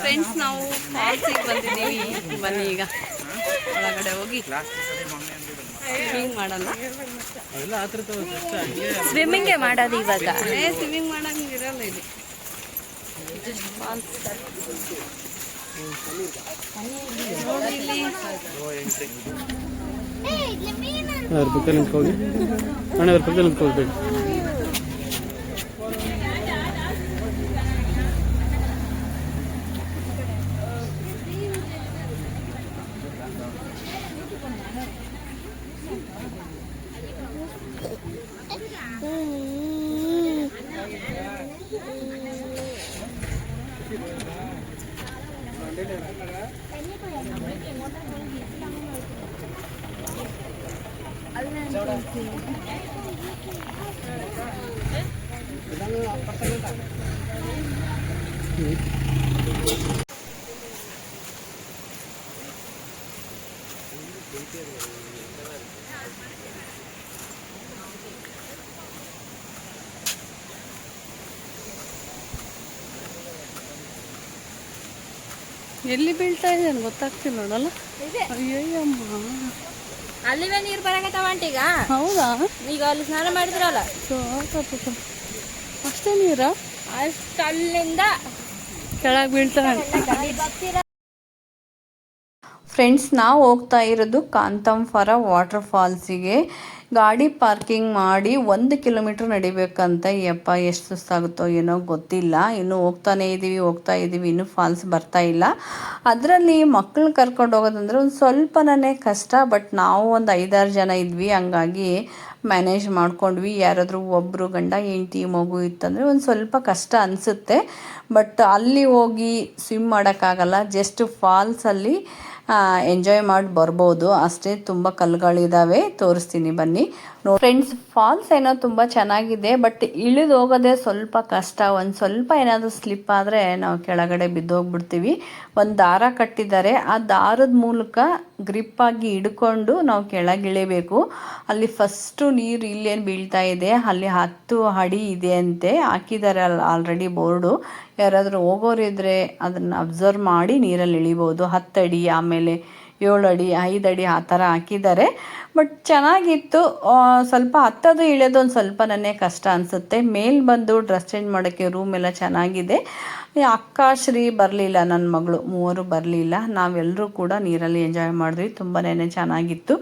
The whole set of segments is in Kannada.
ಫ್ರೆಂಡ್ಸ್ ನಾವು ಫಾಲ್ಸಿಗೆ ಬಂದಿದ್ದೀವಿ. ಬನ್ನಿ ಈಗ. ಒಳಗಡೆ ಹೋಗಿ. ಸ್ವಿಮ್ಮಿಂಗ್ ಮಾಡಲ್ಲ. ಸ್ವಿಮ್ಮಿಂಗೇ ಮಾಡೋದು ಇವಾಗ? ಏ ಸ್ವಿಮ್ಮಿಂಗ್ ಮಾಡಂಗೆ ಇರಲ್ಲ ಇಲ್ಲಿ. ಫಾಲ್ಸ್ ನೋಡಿ ಇಲ್ಲಿ ಅವ್ರ ಪಕ್ಕದಲ್ಲಿ ನಿಂತ್ಕೋಗಿ ಅಣ್ಣ ಅವ್ರ ಪಕ್ಕದಲ್ಲಿ ನಿಂತ್ಕೊಳ್ಬೇಕು ಎಲ್ಲಿ ಬೀಳ್ತಾ ಇದೆ ಗೊತ್ತಾಗ್ತಿಲ್ಲ ನೋಡಲ್ಲ ಅಯ್ಯಯ್ಯಮ್ಮ. ಅಲ್ಲಿವೇ ನೀರು ಬರಕತ್ತಾವ ಈಗ ಹೌದಾ? ಈಗ ಅಲ್ಲಿ ಸ್ನಾನ ಮಾಡಿದ್ರಲ್ಲ? ಅಷ್ಟೇ ನೀರ? ಅಷ್ಟು ಅಲ್ಲಿಂದ ಕೆಳಗೆ ಬೀಳ್ತಾರೆ ಫ್ರೆಂಡ್ಸ್ ನಾವು ಹೋಗ್ತಾ ಇರೋದು ಕಾಂತಂಫರ ವಾಟರ್ ಫಾಲ್ಸಿಗೆ. ಗಾಡಿ ಪಾರ್ಕಿಂಗ್ ಮಾಡಿ ಒಂದು ಕಿಲೋಮೀಟ್ರ್ ನಡಿಬೇಕಂತ ಯಪ್ಪ ಎಷ್ಟು ಸುಸ್ತಾಗುತ್ತೋ ಏನೋ ಗೊತ್ತಿಲ್ಲ. ಇನ್ನು ಹೋಗ್ತಾನೆ ಇದ್ದೀವಿ ಹೋಗ್ತಾ ಇದ್ದೀವಿ ಇನ್ನೂ ಫಾಲ್ಸ್ ಬರ್ತಾ ಇಲ್ಲ. ಅದರಲ್ಲಿ ಮಕ್ಕಳನ್ನ ಕರ್ಕೊಂಡು ಹೋಗೋದಂದ್ರೆ ಒಂದು ಸ್ವಲ್ಪನೇ ಕಷ್ಟ, ಬಟ್ ನಾವು ಒಂದು ಐದಾರು ಜನ ಇದ್ವಿ. ಹಂಗಾಗಿ ಮ್ಯಾನೇಜ್ ಮಾಡ್ಕೊಂಡ್ವಿ. ಯಾರಾದರೂ ಒಬ್ಬರು ಗಂಡ, ಹೆಂಡತಿ, ಮಗು ಇತ್ತಂದರೆ ಒಂದು ಸ್ವಲ್ಪ ಕಷ್ಟ ಅನಿಸುತ್ತೆ. ಬಟ್ ಅಲ್ಲಿ ಹೋಗಿ ಸ್ವಿಮ್ ಮಾಡೋಕ್ಕಾಗಲ್ಲ. ಜಸ್ಟ್ ಫಾಲ್ಸಲ್ಲಿ ಎಂಜಾಯ್ ಮಾಡಿ ಬರ್ಬೋದು. ಅಷ್ಟೇ ತುಂಬ ಕಲ್ಲುಗಳಿದ್ದಾವೆ ತೋರಿಸ್ತೀನಿ ಬನ್ನಿ. ಫ್ರೆಂಡ್ಸ್ ಫಾಲ್ಸ್ ಏನೋ ತುಂಬ ಚೆನ್ನಾಗಿದೆ ಬಟ್ ಇಳಿದು ಹೋಗೋದೇ ಸ್ವಲ್ಪ ಕಷ್ಟ. ಒಂದು ಸ್ವಲ್ಪ ಏನಾದರೂ ಸ್ಲಿಪ್ ಆದರೆ ನಾವು ಕೆಳಗಡೆ ಬಿದ್ದೋಗ್ಬಿಡ್ತೀವಿ ಒಂದು ದಾರ ಕಟ್ಟಿದ್ದಾರೆ. ಆ ದಾರದ ಮೂಲಕ ಗ್ರಿಪ್ಪಾಗಿ ಹಿಡ್ಕೊಂಡು ನಾವು ಕೆಳಗಿಳಿಬೇಕು ಅಲ್ಲಿ ಫಸ್ಟು ನೀರು ಇಲ್ಲೇನು ಬೀಳ್ತಾ ಇದೆ. ಅಲ್ಲಿ ಹತ್ತು ಅಡಿ ಇದೆ ಅಂತೆ. ಹಾಕಿದ್ದಾರೆ ಅಲ್ಲಿ ಆಲ್ರೆಡಿ ಬೋರ್ಡು ಯಾರಾದರೂ ಹೋಗೋರಿದ್ರೆ ಅದನ್ನು ಅಬ್ಸರ್ವ್ ಮಾಡಿ ನೀರಲ್ಲಿ ಇಳಿಬೋದು. ಹತ್ತಡಿ ಆಮೇಲೆ ಏಳು ಅಡಿ, ಐದು ಅಡಿ ಆ ಥರ ಹಾಕಿದ್ದಾರೆ. ಬಟ್ ಚೆನ್ನಾಗಿತ್ತು. ಸ್ವಲ್ಪ ಹತ್ತೋದು ಇಳಿಯೋದು ಒಂದು ಸ್ವಲ್ಪ ನನಗೆ ಕಷ್ಟ ಅನಿಸುತ್ತೆ. ಮೇಲೆ ಬಂದು ಡ್ರೆಸ್ ಚೇಂಜ್ ಮಾಡೋಕ್ಕೆ ರೂಮ್ ಎಲ್ಲ ಚೆನ್ನಾಗಿದೆ. ಅಕ್ಕ, ಶ್ರೀ ಬರಲಿಲ್ಲ ನನ್ನ ಮಗಳು ಮೂವರು ಬರಲಿಲ್ಲ. ನಾವೆಲ್ಲರೂ ಕೂಡ ನೀರಲ್ಲಿ ಎಂಜಾಯ್ ಮಾಡಿದ್ವಿ. ತುಂಬಾ ಚೆನ್ನಾಗಿತ್ತು.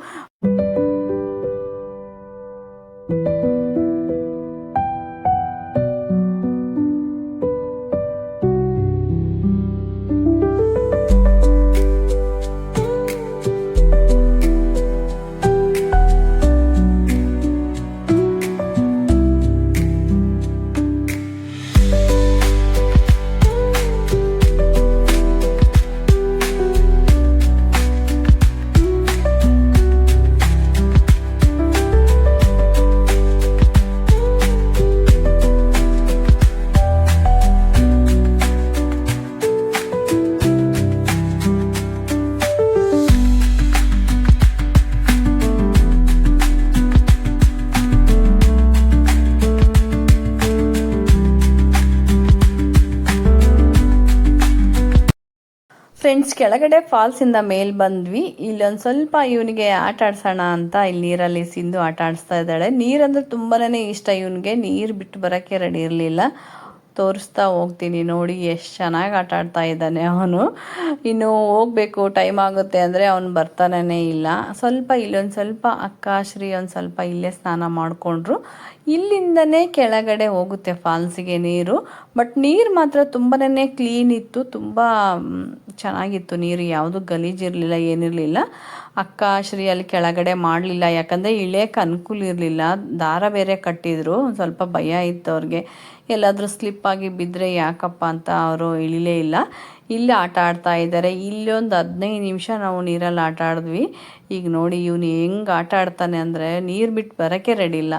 ಫ್ರೆಂಡ್ಸ್ ಕೆಳಗಡೆ ಫಾಲ್ಸಿಂದ ಮೇಲೆ ಬಂದ್ವಿ. ಇಲ್ಲೊಂದು ಸ್ವಲ್ಪ ಇವನಿಗೆ ಆಟ ಆಡ್ಸೋಣ ಅಂತ ಇಲ್ಲಿ ನೀರಲ್ಲಿ ಸಿಂಧು ಆಟ ಆಡಿಸ್ತಾ ಇದ್ದಾಳೆ. ನೀರಂದ್ರೆ ತುಂಬಾನೇ ಇಷ್ಟ ಇವನಿಗೆ. ನೀರು ಬಿಟ್ಟು ಬರೋಕ್ಕೆ ರೆಡಿ ಇರಲಿಲ್ಲ. ತೋರಿಸ್ತಾ ಹೋಗ್ತೀನಿ ನೋಡಿ, ಎಷ್ಟು ಚೆನ್ನಾಗಿ ಆಟ ಆಡ್ತಾ ಇದ್ದಾನೆ ಅವನು. ಇನ್ನು ಹೋಗಬೇಕು ಟೈಮ್ ಆಗುತ್ತೆ ಅಂದರೆ ಅವನು ಬರ್ತಾನೇ ಇಲ್ಲ. ಸ್ವಲ್ಪ ಇಲ್ಲೊಂದು ಸ್ವಲ್ಪ ಅಕ್ಕ, ಶ್ರೀ ಒಂದು ಸ್ವಲ್ಪ ಇಲ್ಲೇ ಸ್ನಾನ ಮಾಡಿಕೊಂಡ್ರು. ಇಲ್ಲಿಂದನೇ ಕೆಳಗಡೆ ಹೋಗುತ್ತೆ ಫಾಲ್ಸಿಗೆ ನೀರು. ಬಟ್ ನೀರು ಮಾತ್ರ ತುಂಬಾ ಕ್ಲೀನ್ ಇತ್ತು, ತುಂಬ ಚೆನ್ನಾಗಿತ್ತು ನೀರು. ಯಾವುದು ಗಲೀಜಿರಲಿಲ್ಲ ಏನಿರಲಿಲ್ಲ. ಅಕ್ಕ ಶ್ರೀ ಅಲ್ಲಿ ಕೆಳಗಡೆ ಮಾಡಲಿಲ್ಲ. ಯಾಕಂದರೆ ಇಳಿಯಕ್ಕೆ ಅನುಕೂಲ ಇರಲಿಲ್ಲ. ದಾರ ಬೇರೆ ಕಟ್ಟಿದ್ರು. ಸ್ವಲ್ಪ ಭಯ ಇತ್ತು ಅವ್ರಿಗೆ. ಎಲ್ಲಾದರೂ ಸ್ಲಿಪ್ ಆಗಿ ಬಿದ್ದರೆ ಯಾಕಪ್ಪ ಅಂತ ಅವರು ಇಳಿಲೇ ಇಲ್ಲ. ಇಲ್ಲಿ ಆಟ ಆಡ್ತಾ ಇದ್ದಾರೆ. ಇಲ್ಲಿ ಒಂದು ಹದಿನೈದು ನಿಮಿಷ ನಾವು ನೀರಲ್ಲಿ ಆಟ ಆಡಿದ್ವಿ. ಈಗ ನೋಡಿ ಇವನು ಹೆಂಗೆ ಆಟ ಆಡ್ತಾನೆ ಅಂದರೆ ನೀರು ಬಿಟ್ಟು ಬರೋಕ್ಕೆ ರೆಡಿ ಇಲ್ಲ.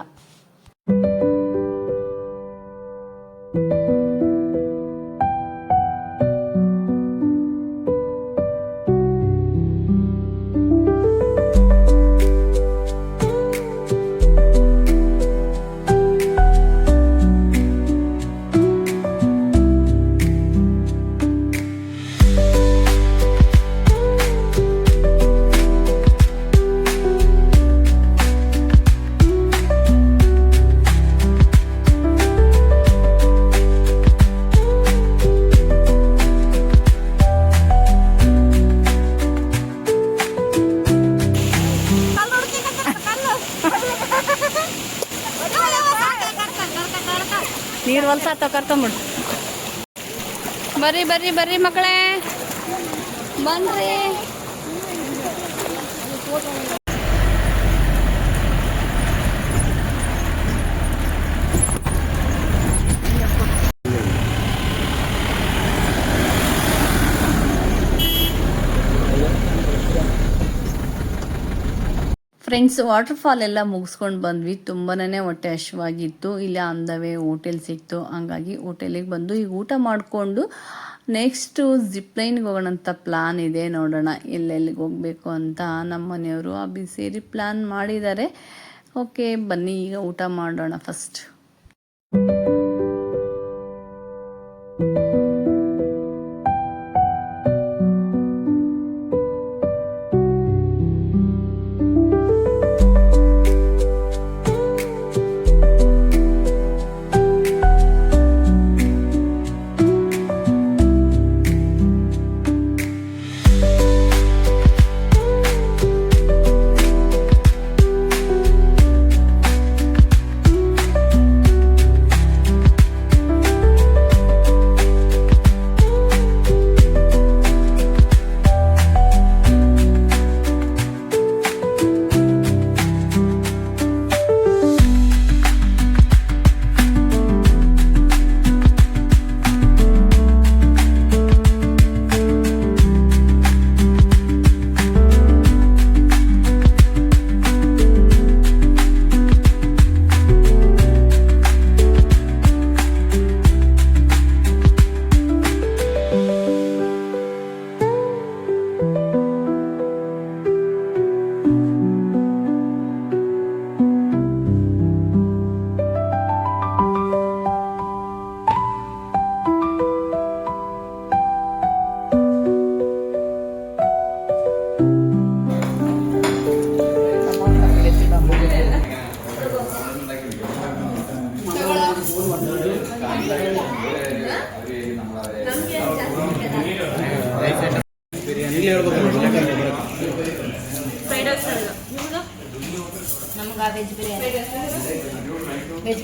ಹೊಲ್ಸಾತ ಕರ್ಕೊಂಬಿಡು. ಬರ್ರಿ ಬರ್ರಿ ಬರ್ರಿ ಮಕ್ಕಳೇ. ಬನ್ರಿ ಫ್ರೆಂಡ್ಸ್ ವಾಟರ್ ಫಾಲ್ ಎಲ್ಲ ಮುಗಿಸ್ಕೊಂಡು ಬಂದ್ವಿ. ತುಂಬಾನೇ ಹೊಟ್ಟೆ ಹಶ್ವಾಗಿತ್ತು ಇಲ್ಲ, ಅಂದವೇ ಹೋಟೆಲ್ ಸಿಕ್ತು. ಹಂಗಾಗಿ ಹೋಟೆಲಿಗೆ ಬಂದು ಈಗ ಊಟ ಮಾಡಿಕೊಂಡು ನೆಕ್ಸ್ಟು ಜಿಪ್ಲೈನ್ಗೆ ಹೋಗೋಣ ಅಂತ ಪ್ಲಾನ್ ಇದೆ. ನೋಡೋಣ ಎಲ್ಲೆಲ್ಲಿಗೆ ಹೋಗಬೇಕು ಅಂತ ನಮ್ಮ ಮನೆಯವರು ಅಭಿ ಸೇರಿ ಪ್ಲ್ಯಾನ್ ಮಾಡಿದ್ದಾರೆ. ಓಕೆ ಬನ್ನಿ, ಈಗ ಊಟ ಮಾಡೋಣ ಫಸ್ಟ್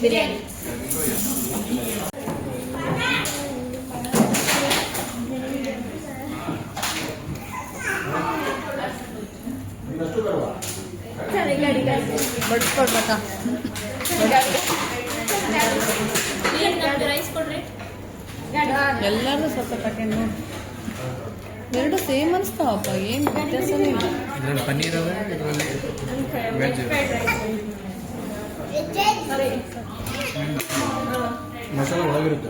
ಬಿರಿಯಾನಿ. ಬಡ್ಸ್ಕೊಡ್ಬೇಕಾ ಎಲ್ಲರೂ ಸ್ವಲ್ಪ ತಗೊಂಡು. ಎರಡು ಸೇಮ್ ಅನಿಸ್ತಾವಪ್ಪ ಏನು ವ್ಯತ್ಯಾಸನೇ ಇಲ್ಲ. ಪನ್ನೀರ್ ವೆಜ್ ಮಸಾಲ ಒಳಗಿರುತ್ತೆ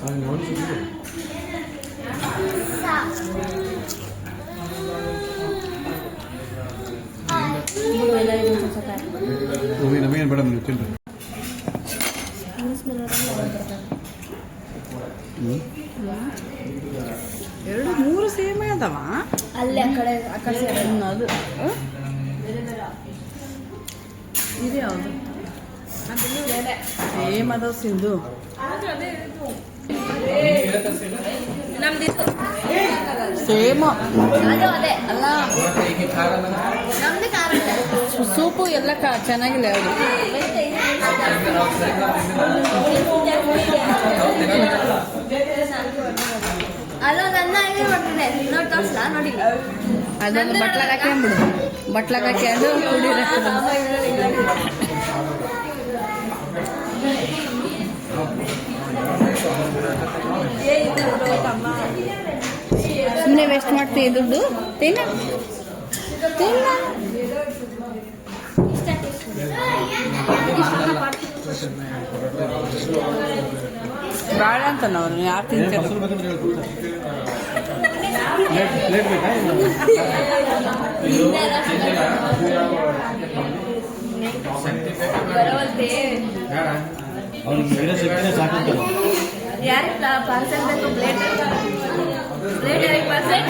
ಹಾಗೆ ನೋಡಿ ಸಿಕ್ಕಿದೆ. ಹೋಗಿ ನಮಗೇನು ಬೇಡ ನೀವು ತಿನ್ರಿ ಎರಡು ಮೂರು ಸೇಮೇ ಅದವ ಅಲ್ಲಿ ಆ ಕಡೆ ಆ ಕಡೆ ಅದು? ಇದು ಯಾವುದು? ಸೇಮ್ ಅದಾವ ಸಿಂಧು. ಸೇಮ್. ಅಲ್ಲ. ಸೂಪು ಎಲ್ಲ ಕ ಚೆನ್ನಾಗಿಲ್ಲ ಯಾವುದು ಮಾಡ್ತೀನಿ ನೋಡಿ ತೋರಿಸ್ಲಾ ನೋಡಿ ಅದನ್ನು ಬಟ್ಲಾಗ ಹಾಕ್ಕೊಂಬಿಡು ಬಟ್ಲಾಗ ಕುಡೀರಿ ಸುಮ್ಮನೆ ವೇಸ್ಟ್ ಮಾಡ್ತೀವಿ ದುಡ್ಡು? ತಿನ್ನ. ತಿನ್ನ. ಬೇಡ ಅಂತ ನಾವು ಯಾರು ತಿಂತಾರೆ ಮೊಸರು ಬೇಕಂದ್ರೆ ಹೇಳ್ಕೊಡ್ತಾರೆ. ಪ್ಲೇಟ್ ಪ್ಲೇಟ್ ಬೇಕಾ ಬರವಲ್ತೆ ಅವ್ನಿಗೆ ಬೇರೆ ಶಕ್ತಿನೇ ಸಾಕಂತಲ್ಲ ಯಾರಿಗೆ ಪಾರ್ಸಲ್ ಬೇಕು ಪ್ಲೇಟ್ ಪ್ಲೇಟ್ ಯಾರಿಗೆ ಪಾರ್ಸಲ್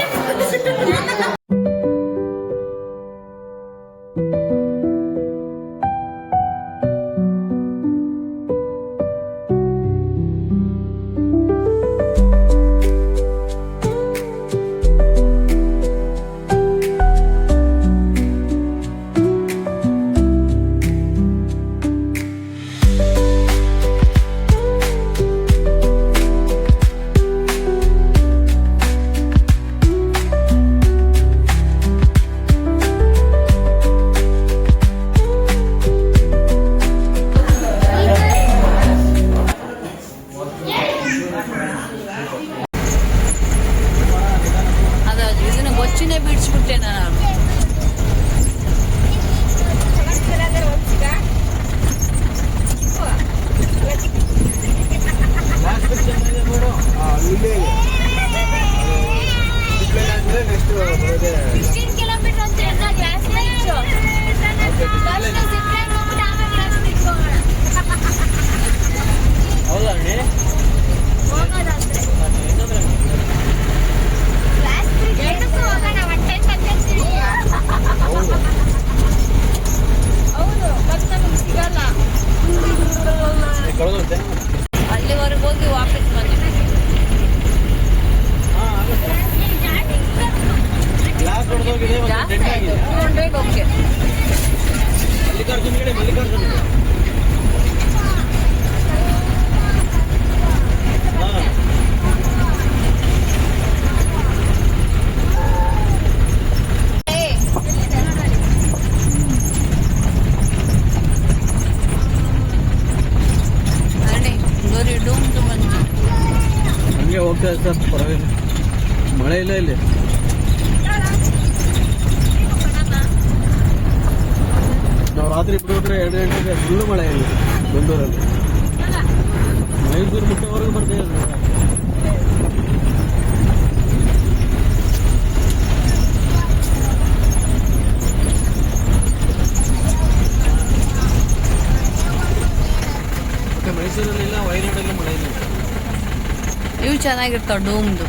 ಚೆನ್ನಾಗಿರ್ತಾವ ಡೂಮ್ದು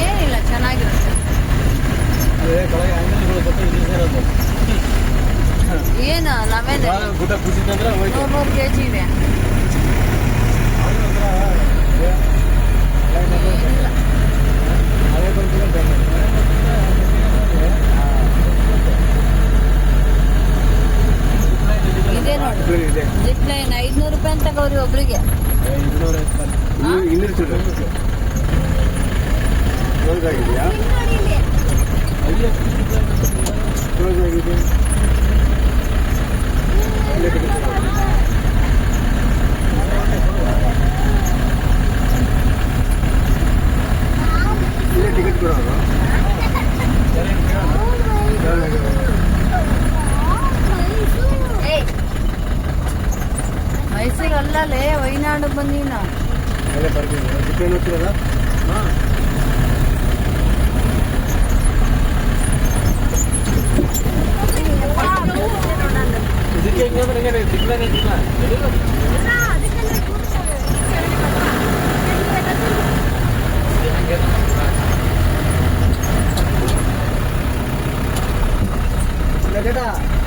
ಏನಿಲ್ಲ ಚೆನ್ನಾಗಿರುತ್ತೆ ಅದೇ ಕೆಳಗೆ ಅಂಗಡಿಗಳು ಸ್ವಲ್ಪ ಇಲ್ಲಿ ಸೇರೋದು ಏನು ನಾವೇನು ಇವಾಗ ಗುಡ್ಡ ಕುಸಿತಂದ್ರೆ ಹೋಯ್ತು ನೂರು ನೂರು ಕೆ ಜಿ ಇದೆ ಅದೇ ಬರ್ತಿಲ್ಲ ಇದೆ ನೋಡಿ ಜಿಪ್ ಲೈನ್ ಐದ್ನೂರು ರೂಪಾಯಿ ಅಂತ ಗೌರಿ ಒಬ್ರಿಗೆ ಇನ್ನೂರು ಚಿಲ್ಲರೆ ಕ್ಲೋಸ್ ಆಗಿದೆಯಾ ಕ್ಲೋಸ್ ಆಗಿದೆ ಇಲ್ಲೇ ಟಿಕೆಟ್ ಕೊಡೋದು. ಇಲ್ಲೇ ಟಿಕೆಟ್ ಕೊಡೋದು ಏಯ್ ಮೈಸೂರು ಅಲ್ಲಲೇ ವೈನಾಡು ಬಂದೀವಿ ನಾವು. ಅಲ್ಲೇ ಬರ್ತೀನಿ. ಟಿಕೆಟ್ ಹೋಗ್ತಿರಲ್ಲ ಹಾಂ. ಇದಕ್ಕೆ ಹೆಂಗಂದ್ರೆ ಹೆಂಗೆ ಸಿಗ್ಲಾಗ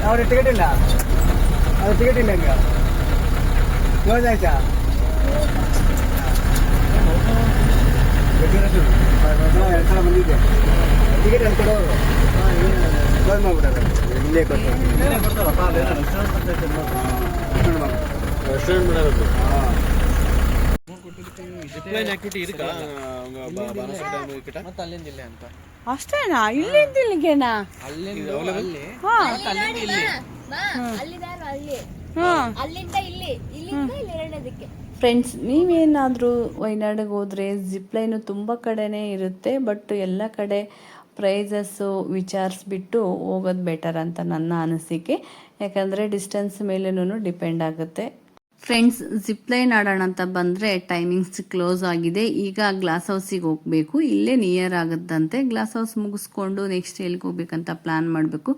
ಅವ್ರ ಟಿಕೆಟ್ ಇಲ್ಲ ಅವ್ರ ಟಿಕೆಟ್ ಇಲ್ಲ ಹಂಗ ಕ್ಲೋಸ್ ಆಯ್ತಾ ಎರಡು ಸಲ ಬಂದಿದ್ದೆ ಟಿಕೆಟ್ ಅಲ್ಲಿ. ಕೊಡೋರು ಕ್ಲೋಸ್ ಮಾಡ್ಬಿಟ್ಟಾರೆ ಇಲ್ಲೇ ರೆಸ್ಟೋರೆಂಟ್ ಮಾಡೋದು ಅಷ್ಟೇನಾ ಇಲ್ಲಿಂದ ಇಲ್ಲಿಗೆನಾ ಅಲ್ಲಿಂದ ಅಲ್ಲಿ. ಅಲ್ಲಿಂದ ಇಲ್ಲಿ ಇಲ್ಲಿಂದ ಇಲ್ಲಿ ಎರಡದಕ್ಕೆ ಫ್ರೆಂಡ್ಸ್ ನೀವೇನಾದರೂ ವಯನಾಡಿಗೆ ಹೋದರೆ ಜಿಪ್ಲೈನು ತುಂಬ ಕಡೆನೇ ಇರುತ್ತೆ ಬಟ್ ಎಲ್ಲ ಕಡೆ ಪ್ರೈಸಸ್ಸು ವಿಚಾರಿಸ್ಬಿಟ್ಟು ಹೋಗೋದು ಬೆಟರ್ ಅಂತ ನನ್ನ ಅನಿಸಿಕೆ. ಯಾಕಂದರೆ ಡಿಸ್ಟೆನ್ಸ್ ಮೇಲೇನೂ ಡಿಪೆಂಡ್ ಆಗುತ್ತೆ. ಫ್ರೆಂಡ್ಸ್ ಜಿಪ್ಲೈನ್ ಆಡೋಣ ಅಂತ ಬಂದರೆ ಟೈಮಿಂಗ್ಸ್ ಕ್ಲೋಸ್ ಆಗಿದೆ. ಈಗ ಗ್ಲಾಸ್ ಹೌಸಿಗೆ ಹೋಗಬೇಕು. ಇಲ್ಲೇ ನಿಯರ್ ಆಗುತ್ತಂತೆ. ಗ್ಲಾಸ್ ಹೌಸ್ ಮುಗಿಸ್ಕೊಂಡು ನೆಕ್ಸ್ಟ್ ಎಲ್ಲಿಗೆ ಹೋಗ್ಬೇಕಂತ ಪ್ಲ್ಯಾನ್ ಮಾಡಬೇಕು.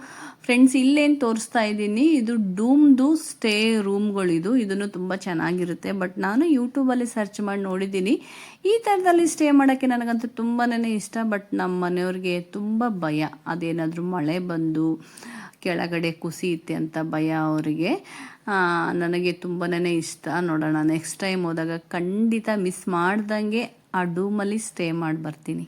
ಫ್ರೆಂಡ್ಸ್ ಇಲ್ಲೇನು ತೋರಿಸ್ತಾ ಇದ್ದೀನಿ. ಇದು ಡೂಮ್ದು ಸ್ಟೇ ರೂಮ್ಗಳಿದು ಇದನ್ನು ತುಂಬ ಚೆನ್ನಾಗಿರುತ್ತೆ. ಬಟ್ ನಾನು ಯೂಟ್ಯೂಬಲ್ಲಿ ಸರ್ಚ್ ಮಾಡಿ ನೋಡಿದ್ದೀನಿ. ಈ ಥರದಲ್ಲಿ ಸ್ಟೇ ಮಾಡೋಕ್ಕೆ ನನಗಂತೂ ತುಂಬಾ ಇಷ್ಟ. ಬಟ್ ನಮ್ಮ ಮನೆಯವ್ರಿಗೆ ತುಂಬ ಭಯ. ಅದೇನಾದರೂ ಮಳೆ ಬಂದು ಕೆಳಗಡೆ ಕುಸಿಯುತ್ತೆ ಅಂತ ಭಯ ಅವರಿಗೆ. ನನಗೆ ತುಂಬಾ ಇಷ್ಟ. ನೋಡೋಣ ನೆಕ್ಸ್ಟ್ ಟೈಮ್ ಹೋದಾಗ ಖಂಡಿತ ಮಿಸ್ ಮಾಡ್ದಂಗೆ ಆ ಡೂಮಲ್ಲಿ ಸ್ಟೇ ಮಾಡಿ ಬರ್ತೀನಿ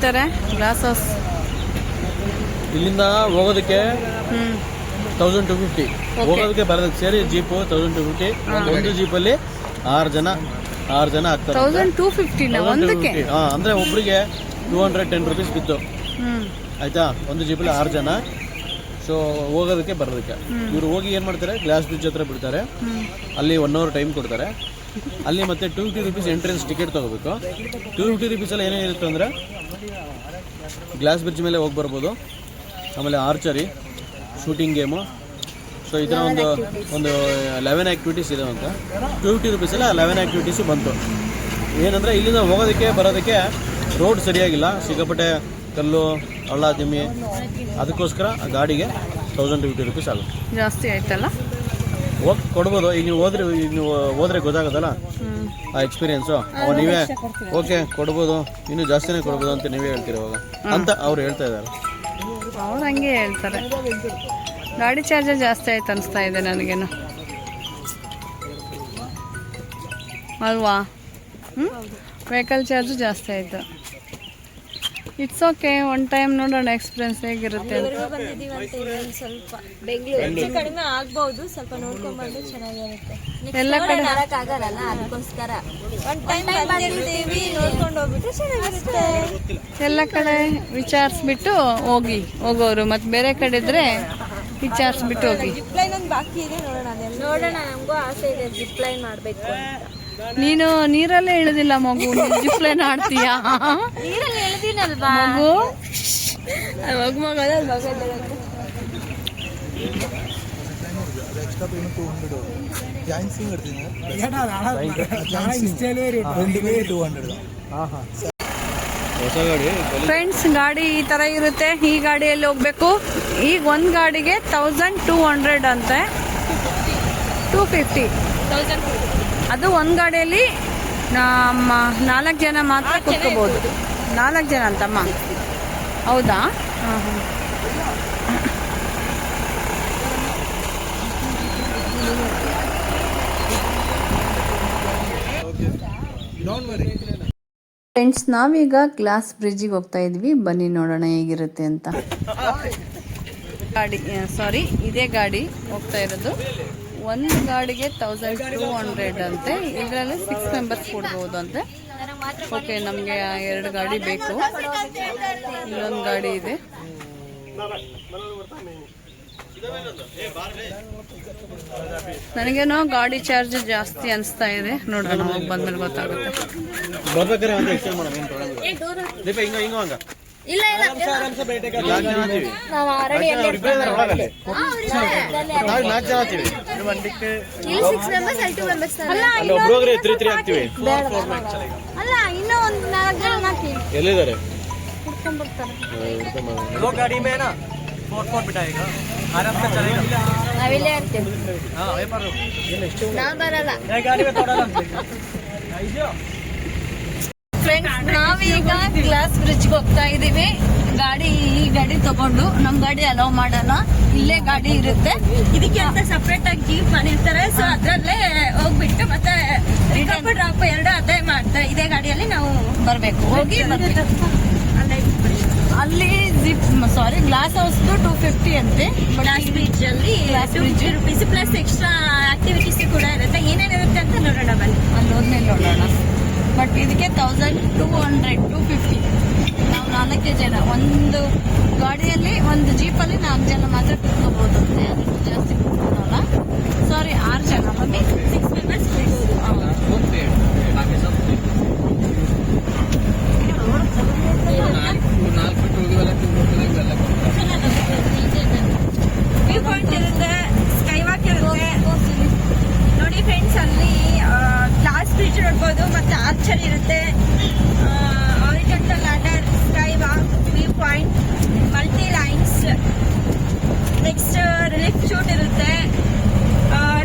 ಹೇಳ್ತಾರೆ ಗ್ಲಾಸ್ ಹೌಸ್ ಇಲ್ಲಿಂದ ಹೋಗೋದಕ್ಕೆ ತೌಸಂಡ್ ಟು ಫಿಫ್ಟಿ ಹೋಗೋದಕ್ಕೆ ಬರೋದಕ್ಕೆ ಸೇರಿ ಜೀಪ್ ತೌಸಂಡ್ ಟು ಫಿಫ್ಟಿ ಒಂದು ಜೀಪಲ್ಲಿ ಆರು ಜನ ಆರು ಜನ ಆಗ್ತಾರೆ. ತೌಸಂಡ್ ಟೂ ಫಿಫ್ಟಿನ ಒಂದಕ್ಕೆ? ಹಾ ಅಂದ್ರೆ ಒಬ್ಬರಿಗೆ ಟೂ ಹಂಡ್ರೆಡ್ ಟೆನ್ ರುಪೀಸ್ ಬಿತ್ತು. ಆಯಿತಾ ಆಯ್ತಾ? ಒಂದು ಜೀಪಲ್ಲಿ ಆರು ಜನ. ಸೊ ಹೋಗೋದಕ್ಕೆ ಬರೋದಕ್ಕೆ. ಇವರು ಹೋಗಿ ಏನು ಮಾಡ್ತಾರೆ? ಗ್ಲಾಸ್ ಬ್ರಿಡ್ಜ್ ಹತ್ರ ಬಿಡ್ತಾರೆ. ಅಲ್ಲಿ ಒನ್ ಅವರ್ ಟೈಮ್ ಕೊಡ್ತಾರೆ. ಅಲ್ಲಿ ಮತ್ತೆ two fifty rupees entrance ticket ತಗೋಬೇಕು. ಟೂ ಫಿಫ್ಟಿ ರುಪೀಸಲ್ಲಿ ಏನೇನಿರುತ್ತೆ ಅಂದರೆ ಗ್ಲಾಸ್ ಬ್ರಿಡ್ಜ್ ಮೇಲೆ ಹೋಗಿ ಬರ್ಬೋದು. ಆಮೇಲೆ ಆರ್ಚರಿ, ಶೂಟಿಂಗ್ ಗೇಮು. ಸೊ ಇದರ ಒಂದು ಒಂದು ಲೆವೆನ್ ಆ್ಯಕ್ಟಿವಿಟೀಸ್ ಇದೆ ಅಂತ. ಟು ಫಿಫ್ಟಿ ರುಪೀಸಲ್ಲಿ ಲೆವೆನ್ ಆ್ಯಕ್ಟಿವಿಟೀಸು ಬಂತು. ಏನಂದರೆ ಇಲ್ಲಿಂದ ಹೋಗೋದಕ್ಕೆ, ಬರೋದಕ್ಕೆ ರೋಡ್ ಸರಿಯಾಗಿಲ್ಲ. ಸಿಕ್ಕಾಪಟ್ಟೆ ಕಲ್ಲು, ಹಳ್ಳ ದಿಮ್ಮಿ ಅದಕ್ಕೋಸ್ಕರ ಗಾಡಿಗೆ ತೌಸಂಡ್ ಫಿಫ್ಟಿ ರುಪೀಸ್ ಆಗುತ್ತೆ. ಜಾಸ್ತಿ ಆಯ್ತಲ್ಲ? ಹೋಗಿ ಕೊಡ್ಬೋದು. ಈಗ ನೀವು ಹೋದ್ರೆ ಈಗ ನೀವು ಹೋದ್ರೆ ಗೊತ್ತಾಗೋದಲ್ಲ ಆ ಎಕ್ಸ್ಪೀರಿಯನ್ಸು ಅವ ನೀವೇ ಓಕೆ ಕೊಡ್ಬೋದು. ಇನ್ನು ಜಾಸ್ತಿನೇ ಕೊಡ್ಬೋದು ಅಂತ ನೀವೇ ಹೇಳ್ತೀರಿ ಅವಾಗ ಅಂತ ಅವ್ರು ಹೇಳ್ತಾ ಇದ್ದಾರೆ. ಅವ್ರು ಹಂಗೆ ಹೇಳ್ತಾರೆ. ಗಾಡಿ ಚಾರ್ಜ್ ಜಾಸ್ತಿ ಆಯ್ತು ಅನಿಸ್ತಾ ಇದೆ ನನಗೇನು. ಅಲ್ವಾ? ಹ್ಞೂ ವೆಹಿಕಲ್ ಚಾರ್ಜು ಜಾಸ್ತಿ ಆಯಿತು. ಇಟ್ಸ್ ಓಕೆ ಒನ್ ಟೈಮ್ ನೋಡೋಣ ಎಕ್ಸ್ಪೀರಿಯನ್ಸ್ ಹೇಗಿರುತ್ತೆ ಅಂತ. ಸ್ವಲ್ಪ. ಬೆಂಗಳೂರು ಕಡಿಮೆ ಆಗ್ಬಹುದು ಸ್ವಲ್ಪ ನೋಡ್ಕೊಂಡ್ ಬಂದ್ರೆ ಚೆನ್ನಾಗಿರುತ್ತೆ ಎಲ್ಲ ಕಡೆ. ಆಗಲ್ಲ ಅದಕ್ಕೋಸ್ಕರ. ಒನ್ ಟೈಮ್ ಬಂದಿರ್ತೀವಿ ನೋಡ್ಕೊಂಡು ಹೋಗ್ಬಿಟ್ರೆ ಚೆನ್ನಾಗಿರುತ್ತೆ. ಎಲ್ಲ ಕಡೆ ವಿಚಾರಿಸ್ಬಿಟ್ಟು ಹೋಗಿ ಹೋಗೋರು. ಮತ್ತು ಬೇರೆ ಕಡೆ ಇದ್ರೆ ವಿಚಾರಿಸ್ಬಿಟ್ಟು ಹೋಗಿ. ಜಿಪ್ಲೈನ್ ಒಂದು ಬಾಕಿ ಇದೆ ನೋಡೋಣ ನೋಡೋಣ ನಮಗೂ ಆಸೆ ಇದೆ ಜಿಪ್ಲೈನ್ ಮಾಡಬೇಕು ಅಂತ. ನೀನು ನೀರಲ್ಲೇ ಇಳಿದಿಲ್ಲ ಮಗು ಜಿಪ್ಲೈನ್ ಆಡ್ತೀಯ ನೀರಲ್ಲಿ ಮಗು? ಮಗು ಮಗ ಫ್ರೆಂಡ್ಸ್ ಗಾಡಿ ಈ ಥರ ಇರುತ್ತೆ. ಈ ಗಾಡಿಯಲ್ಲಿ ಹೋಗ್ಬೇಕು. ಈಗ ಒಂದು ಗಾಡಿಗೆ ತೌಸಂಡ್ ಟೂ ಹಂಡ್ರೆಡ್ ಅಂತೆ. ಟೂ ಫಿಫ್ಟಿ ಅದು ಒಂದು ಗಾಡಿಯಲ್ಲಿ ನಮ್ಮ ನಾಲ್ಕು ಜನ ಮಾತ್ರ ಕೂತ್ಕೋಬೋದು. ನಾಲ್ಕು ಜನ ಅಂತಮ್ಮ? ಹೌದಾ? ಹಾಂ ಹಾಂ. ಫ್ರೆಂಡ್ಸ್ ನಾವೀಗ ಗ್ಲಾಸ್ ಬ್ರಿಡ್ಜಿಗೆ ಹೋಗ್ತಾ ಇದ್ವಿ. ಬನ್ನಿ ನೋಡೋಣ ಹೇಗಿರುತ್ತೆ ಅಂತ. ಗಾಡಿ ಸಾರಿ ಇದೇ ಗಾಡಿ ಹೋಗ್ತಾ ಇರೋದು. ಒಂದು ಗಾಡಿಗೆ ತೌಸಂಡ್ ಟೂ ಹಂಡ್ರೆಡ್ ಅಂತೆ. ಇದರಲ್ಲಿ ಸಿಕ್ಸ್ ಮೆಂಬರ್ಸ್ ಕೊಡ್ಬೋದು ಅಂತೆ. ಓಕೆ ನಮಗೆ ಎರಡು ಗಾಡಿ ಬೇಕು. ಇನ್ನೊಂದು ಗಾಡಿ ಇದೆ. ನನಗೇನೋ ಗಾಡಿ ಚಾರ್ಜ್ ಜಾಸ್ತಿ ಅನಿಸ್ತಾ ಇದೆ. ನೋಡೋಣ ಬಂದ್ಮೇಲೆ ಗೊತ್ತಾಗುತ್ತೆ. ಬರ್ಬೇಕಾದ್ರೆ ಅಂತ ಎಕ್ಸ್ಚೇಂಜ್ ಮಾಡೋಣ ಏನು ತೊಗೊಳಂಗಿಲ್ಲ. ದೀಪ ಹಿಂಗ ಹಿಂಗ ಹಂಗ ಇಲ್ಲ ಇಲ್ಲ ನಾಲ್ಕು ಜನ ಆತೀವಿ ನಾವು ಆಲ್ರೆಡಿ ಇಬ್ಬರೇ ಇದಾರೆ ಒಳಗಲ್ಲಿ ನಾವು ನಾಲ್ಕು ಜನ ಆತೀವಿ ಇಲ್ಲಿ ಸಿಕ್ಸ್ ಮೆಂಬರ್ಸ್ ಅಲ್ಲಿ ಟೂ ಮೆಂಬರ್ಸ್ ಅಲ್ಲ ಅಲ್ಲಿ ಒಬ್ರು ಹೋದ್ರೆ ತ್ರೀ ತ್ರೀ ಆಗ್ತೀವಿ ಅಲ್ಲ ಇನ್ನೂ ಒಂದು ನಾಲ್ಕು ಜನ ಹಾಕಿ ಎಲ್ಲಿದ್ದಾರೆ दो गाड़ी में है ना फोर फोर बिठाएगा आराम से चलेगा ನಾವಿಲ್ಲೇ ಇರ್ತೀವಿ हाँ वही पर ನಾವು ಬರಲ್ಲ नई गाड़ी में थोड़ा लग ಫ್ರೆಂಡ್ಸ್ ನಾವೀಗ ಗ್ಲಾಸ್ ಬ್ರಿಡ್ಜ್ಗೆ ಹೋಗ್ತಾ ಇದೀವಿ ಗಾಡಿ ಈ ಗಾಡಿ ತಗೊಂಡು ನಮ್ ಗಾಡಿ ಅಲೋ ಮಾಡೋಣ. ಇಲ್ಲೇ ಗಾಡಿ ಇರುತ್ತೆ. ಇದಕ್ಕೆ ಅಂತ ಸಪ್ರೇಟ್ ಆಗಿ ಜೀಪ್ ಮಾಡಿರ್ತಾರೆ ಸೊ ಅದ್ರಲ್ಲೇ ಹೋಗ್ಬಿಟ್ಟು ಮತ್ತೆ ರಿಟರ್ನ್ ಡ್ರಾಪ್ ಎರಡು ಅದೇ ಮಾಡ್ತಾ ಇದೇ ಗಾಡಿಯಲ್ಲಿ ನಾವು ಬರ್ಬೇಕು. ಹೋಗಿ ಅಲ್ಲಿ zip sorry glass house two fifty ಅಂತೆ. ಗ್ಲಾಸ್ ಬ್ರಿಡ್ಜ್ ಅಲ್ಲಿ two. Rupees plus extra activities ಕೂಡ ಇರುತ್ತೆ. ಏನೇನಿರುತ್ತೆ ಅಂತ ನೋಡೋಣ ಬನ್ನಿ ಅಲ್ಲಿ ಹೋದ್ಮೇಲೆ ನೋಡೋಣ ಬಟ್ ಇದಕ್ಕೆ thousand two hundred two fifty ನಾವು ನಾಲ್ಕೇ ಜನ. ಒಂದು ಗಾಡಿಯಲ್ಲಿ ಒಂದು ಜೀಪಲ್ಲಿ ನಾಲ್ಕು ಜನ ಮಾತ್ರ ಕೂತ್ಕೋಬಹುದು ಅಂತೆ ಅದಕ್ಕೆ ಜಾಸ್ತಿ ಕುತ್ಕೊಳ್ಳಲ್ಲ. ಸಾರಿ ಆರು ಜನ. ಬನ್ನಿ ಸಿಕ್ಸ್ ಮೆಂಬರ್ಸ್ ವ್ಯೂ ಪಾಯಿಂಟ್ ಇರುತ್ತೆ ಸ್ಕೈ ವಾಕ್ ಇರುತ್ತೆ ನೋಡಿ ಫ್ರೆಂಡ್ಸ್ ಅಲ್ಲಿ ಗ್ಲಾಸ್ ಬ್ರಿಡ್ಜ್ ನೋಡ್ಬೋದು ಮತ್ತೆ ಆರ್ಚರ್ ಇರುತ್ತೆ. Horizontal ladder, sky walk, view point, multi lines. Next relief shoot ಇರುತ್ತೆ.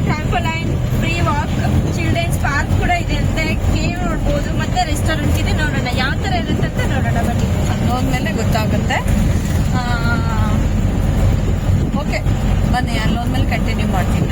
Trampoline, free walk, children's park ಕೂಡ ಇದೆ ಅಂತೆ. ಕೇವ್ ನೋಡ್ಬೋದು, ಮತ್ತೆ ರೆಸ್ಟೋರೆಂಟ್ ಇದೆ ನೋಡೋಣ. ಯಾವ ಥರ ಇರುತ್ತೆ ಅಂತ ನೋಡೋಣ ಬನ್ನಿ. ಅದು ಹೋದ್ಮೇಲೆ ಗೊತ್ತಾಗುತ್ತೆ ಓಕೆ, ಬನ್ನಿ, ಅಲ್ಲೋದ್ಮೇಲೆ ಕಂಟಿನ್ಯೂ ಮಾಡ್ತೀನಿ.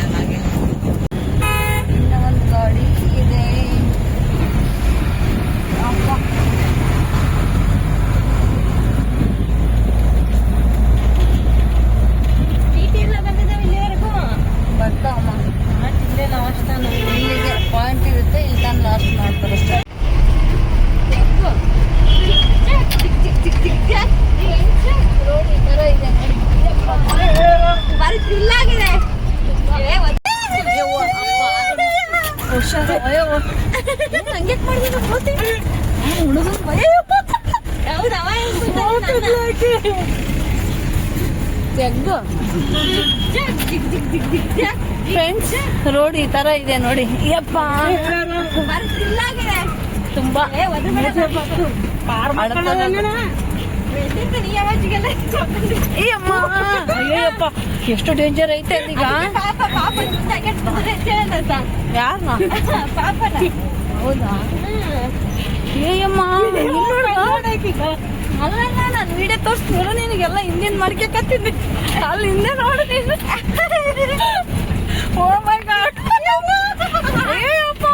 ತರ ಇದೆ ನೋಡಿ. ಯಪ್ಪ. ತುಂಬಾ. ಅಯ್ಯಪ್ಪ ಎಷ್ಟು ಡೇಂಜರ್ ಐತೆ ಈಗ ಹೌದಾ? ಏಯಮ್ಮ ಅಲ್ಲ ನಾನು ವಿಡಿಯೋ ನಿನಗೆಲ್ಲ ಹಿಂದಿನ ಮಾಡ್ಕೊತೀನಿ ಅಲ್ಲಿ ಹಿಂದೆ ನೋಡು ನೀನು. ಓ ಮೈ ಗಾಡ್ ಅಯ್ಯಪ್ಪ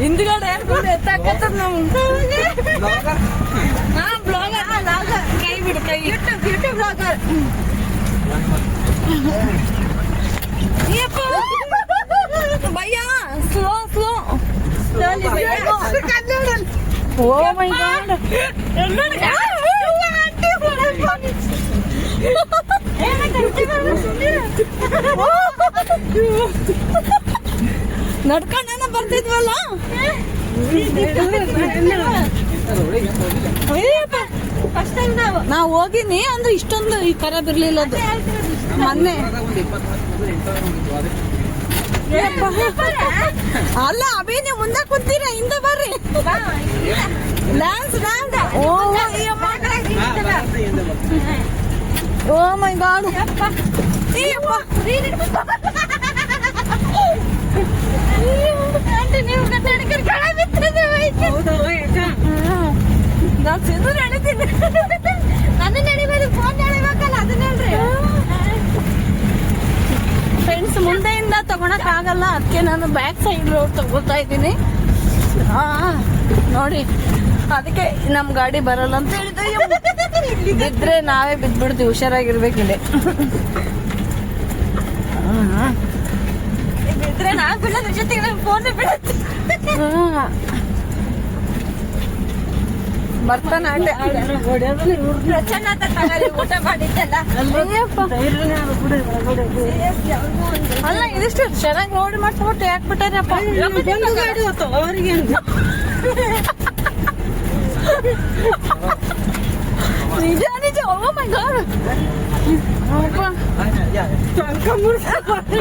ಹಿಂದ್ಗಡೆ ಹೇಳ್ಕೊಂಡು ಎತ್ತಾಕತ್ತದ ನಾವು ಹಾ ಬ್ಲಾಗರ್ ಕೈ ಬಿಡು ಕೈ ಯೂಟ್ಯೂಬ್ ಯೂಟ್ಯೂಬ್ ಬ್ಲಾಗರ್ ಯಪ್ಪ ಭಯ್ಯ slow slow oh my god ನಡ್ಕೊಂಡೇನ ನಾವು ಹೋಗಿನಿ ಅಂದ್ರೆ ಇಷ್ಟೊಂದು ಈ ಖರಾಬ್ ಬಿರ್ಲಿಲ್ಲ ಅದು. ಮೊನ್ನೆ. ಅಲ್ಲ ಅಭಿ ನೀವು ಮುಂದೆ ಕುಂತೀರ ಹಿಂದೆ ಬರ್ರಿ dance dance oh oh my god ನೀವು ಕನ್ನಡಿಗರು ಕಳ ನಾನು ಸಿದ್ದು ನಡೀತೀನಿ ನನ್ನ ನಡಿಬೇಕು ಫೋನ್ ನಡಿಬೇಕಲ್ಲ ಅದನ್ನ ಹೇಳ್ರಿ ಫ್ರೆಂಡ್ಸ್ ಮುಂದೆಯಿಂದ ತಗೊಳಕ್ ಆಗಲ್ಲ. ಅದಕ್ಕೆ ನಾನು ಬ್ಯಾಕ್ ಸೈಡ್ ರೋಡ್ ತಗೋತಾ ಇದ್ದೀನಿ. ಹಾ ನೋಡಿ. ಅದಕ್ಕೆ ನಮ್ ಗಾಡಿ ಬರಲ್ಲ ಅಂತ ಹೇಳಿದ್ರೆ ಬಿದ್ರೆ ನಾವೇ ಬಿದ್ಬಿಡ್ತೀವಿ ಹುಷಾರಾಗಿರ್ಬೇಕಿದೆ ಬಿದ್ರೆ ನಾನ್ ಬಿಡೋದ್ರ ಜೊತೆಗೆ ಫೋನ್ ಬಿಡುತ್ತೆ. ಬರ್ತಾನ ಆಟೆ ಪ್ರಚನ್ನ ಅಂತ ತಗೊಳ್ಳಿ ಊಟ ಮಾಡಿದ್ದಲ್ಲ ಅಯ್ಯಪ್ಪ. ಅಲ್ಲ ಇದಿಷ್ಟು ಚೆನ್ನಾಗಿ ರೋಡ್ ಮಾಡ್ಸ್ಬಿಟ್ಟು ಯಾಕೆ ಬಿಟ್ಟಾರಪ್ಪ ನಿಜ ನಿಜ ಓ ಮೈ ಗಾಡ್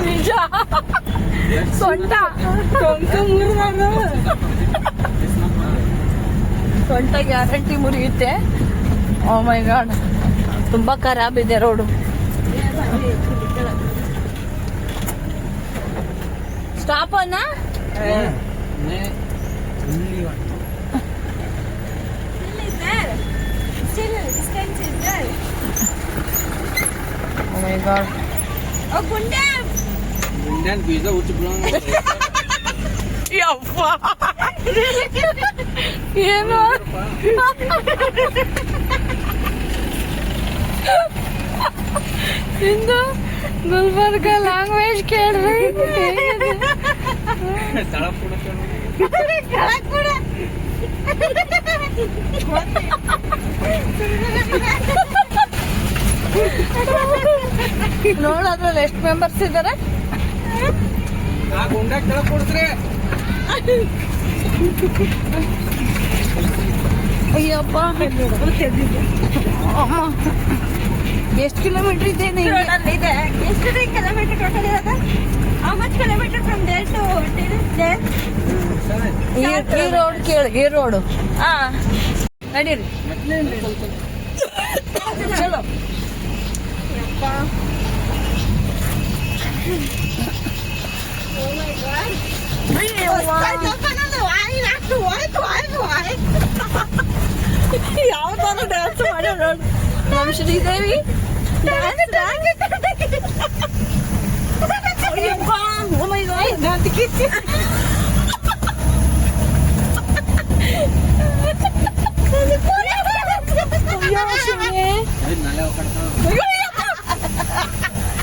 ನಿಜ ಸೊಂಟ ಸೊಂಟ ಗ್ಯಾರಂಟಿ ಮುರಿಯುತ್ತೆ. ಓ ಮೈ ಗಾಡ್ ತುಂಬಾ ಖರಾಬ್ ಇದೆ ರೋಡು. ಸ್ಟಾಪ್ ಅನ್ನ Still distance is there. Oh my god oh ಗುಂಡೆ ಯಪ್ಪ ಏನು? ಇಂದು ಗುಲ್ಬರ್ಗ ಲ್ಯಾಂಗ್ವೇಜ್ ಕೇಳ್ರಿ ನೋಡೋದ್ರಲ್ಲಿ ಎಷ್ಟು ಮೆಂಬರ್ಸ್ ಇದ್ದಾರೆ? ಅಯ್ಯಪ್ಪ ಅಮ್ಮ ಎಷ್ಟು ಕಿಲೋಮೀಟರ್ ಇದೆ ನಿಂಗೆ? ರೋಡ್ ಅಲ್ಲಿ ಇದೆ ಎಷ್ಟು ಕಿಲೋಮೀಟರ್ ಟೋಟಲ್ ಇರೋದು how much kilometre from there to there ಈ ಈ ರೋಡ್ ಕೇಳಿ ಈ ರೋಡು ಹಾ ನಡೀರಿ ಚಲೋ ಯಾವ ತರ ಡ್ಯಾನ್ಸ್ ಮಾಡೋ ನೋಡು ನಮ್ ಶ್ರೀದೇವಿ ಡ್ಯಾನ್ಸ್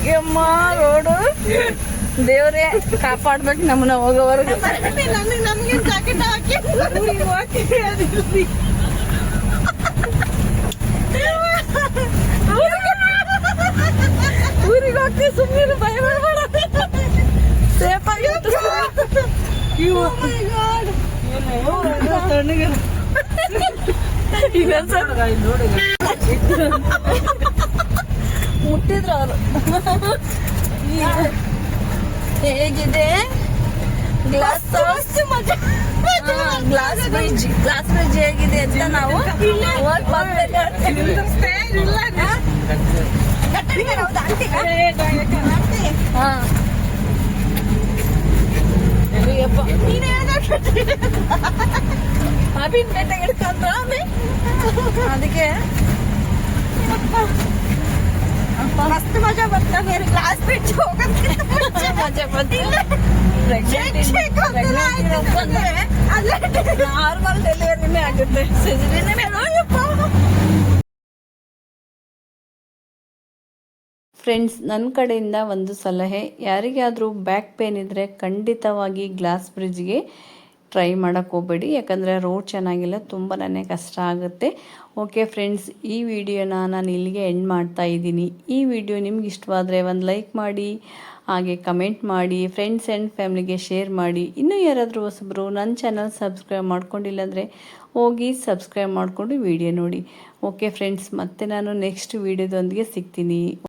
ಯಮ್ಮ ರೋಡು ದೇವ್ರೆ ಕಾಪಾಡ್ಬೇಕು ನಮ್ಮನ್ನ ಹೋಗೋವರೆಗೂ. ಊರಿಗೆ ಹೋಗ್ತೀವಿ ಸುಮ್ಮನೆ ಭಯ ಮಾಡಬೇಡ ಸೇಫ್ ಆಗಿ oh ಮುಟ್ಟಿದ್ರು ಅವರು. ಹೇಗಿದೆ? Glass glass bridge glass bridge ಹೇಗಿದೆ ಅಂತ ನಾವು. ಅಭಿನ್ ಬೆಟ್ಟ ಹಿಡ್ಕೊಂಡ್ರ? ಅದಕ್ಕೆ? ಮಸ್ತ್ ಮಜಾ ಬರ್ತಾವೆ ಗ್ಲಾಸ್ ಬ್ರಿಡ್ಜ್ ಹೋಗೋದಕ್ಕೆ ಮಜಾ ಬರ್ತಿಲ್ಲ ನಾರ್ಮಲ್ ಡೆಲಿವರಿನೇ ಆಗುತ್ತೆ. ಸಿಜರಿನೇ ಫ್ರೆಂಡ್ಸ್ ನನ್ನ ಕಡೆಯಿಂದ ಒಂದು ಸಲಹೆ. ಯಾರಿಗಾದರೂ ಬ್ಯಾಕ್ ಪೇನ್ ಇದ್ದರೆ ಖಂಡಿತವಾಗಿ ಗ್ಲಾಸ್ ಬ್ರಿಡ್ಜ್ಗೆ ಟ್ರೈ ಮಾಡೋಕ್ಕೆ ಹೋಗಬೇಡಿ. ಯಾಕಂದರೆ ರೋಡ್ ಚೆನ್ನಾಗಿಲ್ಲ ತುಂಬಾ ಕಷ್ಟ ಆಗುತ್ತೆ. ಓಕೆ ಫ್ರೆಂಡ್ಸ್ ಈ ವಿಡಿಯೋನ ನಾನು ಇಲ್ಲಿಗೆ ಎಂಡ್ ಮಾಡ್ತಾ ಇದ್ದೀನಿ. ಈ ವಿಡಿಯೋ ನಿಮ್ಗೆ ಇಷ್ಟವಾದರೆ ಒಂದು ಲೈಕ್ ಮಾಡಿ, ಹಾಗೆ ಕಮೆಂಟ್ ಮಾಡಿ ಫ್ರೆಂಡ್ಸ್ ಆ್ಯಂಡ್ ಫ್ಯಾಮ್ಲಿಗೆ ಶೇರ್ ಮಾಡಿ. ಇನ್ನೂ ಯಾರಾದರೂ ಹೊಸಬ್ರು ನನ್ನ ಚಾನಲ್ ಸಬ್ಸ್ಕ್ರೈಬ್ ಮಾಡ್ಕೊಂಡಿಲ್ಲ ಅಂದರೆ ಹೋಗಿ ಸಬ್ಸ್ಕ್ರೈಬ್ ಮಾಡಿಕೊಂಡು ವಿಡಿಯೋ ನೋಡಿ. ಓಕೆ ಫ್ರೆಂಡ್ಸ್ ಮತ್ತೆ ನಾನು ನೆಕ್ಸ್ಟ್ ವಿಡಿಯೋದೊಂದಿಗೆ ಸಿಗ್ತೀನಿ.